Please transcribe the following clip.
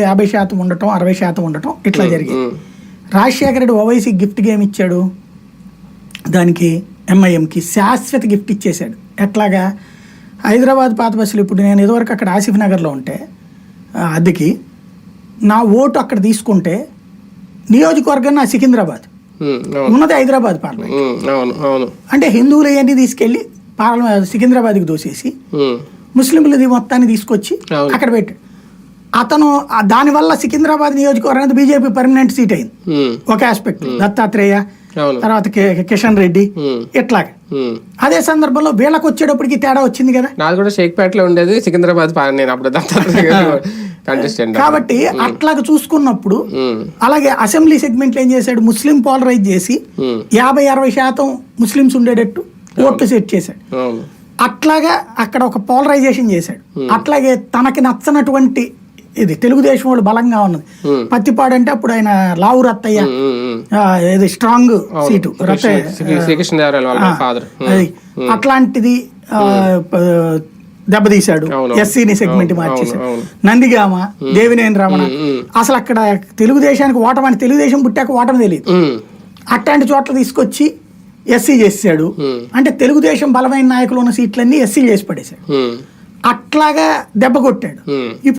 యాభై శాతం ఉండటం అరవై శాతం ఉండటం ఇట్లా జరిగింది. రాజశేఖర రెడ్డి ఓవైసీ గిఫ్ట్ గేమ్ ఇచ్చాడు. దానికి ఎంఐఎంకి శాశ్వత గిఫ్ట్ ఇచ్చేశాడు. ఎట్లాగా? హైదరాబాద్ పాత బస్సులు ఇప్పుడు నేను ఇదివరకు అక్కడ ఆసిఫ్ నగర్లో ఉంటే అద్దెకి నా ఓటు అక్కడ తీసుకుంటే నియోజకవర్గం నా సికింద్రాబాద్. ఉన్నది హైదరాబాద్ పార్లమెంట్. అంటే హిందువులు అవన్నీ తీసుకెళ్ళి పార్లమెంట్ సికింద్రాబాద్కి దోసేసి ముస్లింలది మొత్తాన్ని తీసుకొచ్చి. అక్కడ పెట్టాడు. అతను దానివల్ల సికింద్రాబాద్ నియోజకవర్గానికి బీజేపీ పర్మనెంట్ సీట్ అయింది. ఒక ఆస్పెక్ట్ దత్తాత్రేయ తర్వాత కిషన్ రెడ్డి ఇట్లాగా. అదే సందర్భంలో వీళ్ళకి వచ్చేటప్పటికి తేడా వచ్చింది కదా? నాది కూడా షేక్పేటలో ఉండేది సికింద్రాబాద్ నేను అప్పుడు కాబట్టి అట్లాగా చూసుకున్నప్పుడు అలాగే అసెంబ్లీ సెగ్మెంట్లు ఏం చేశాడు? ముస్లిం పోలరైజ్ చేసి యాభై అరవై శాతం ముస్లిమ్స్ ఉండేటట్టు ఓట్లు సెట్ చేశాడు. అట్లాగా అక్కడ ఒక పోలరైజేషన్ చేశాడు. అట్లాగే తనకి నచ్చనటువంటి ఇది తెలుగుదేశం వాళ్ళు బలంగా ఉన్నది. పత్తిపాడు అంటే అప్పుడు ఆయన లావు రత్తయ్య ఇది స్ట్రాంగ్ సీటు రత్తయ్య అట్లాంటిది దెబ్బతీశాడు. ఎస్సీని సెగ్మెంట్ మార్చేశాడు. నందిగామ దేవినేని రమణ. అసలు అక్కడ తెలుగుదేశానికి ఓటమని తెలుగుదేశం పుట్టాక ఓటమి తెలియదు. అట్లాంటి చోట్ల తీసుకొచ్చి ఎస్సీ చేసాడు అంటే తెలుగుదేశం బలమైన నాయకులు ఉన్న సీట్లన్నీ ఎస్సీ చేసి పడేశాడు. అట్లాగా దెబ్బ కొట్టాడు.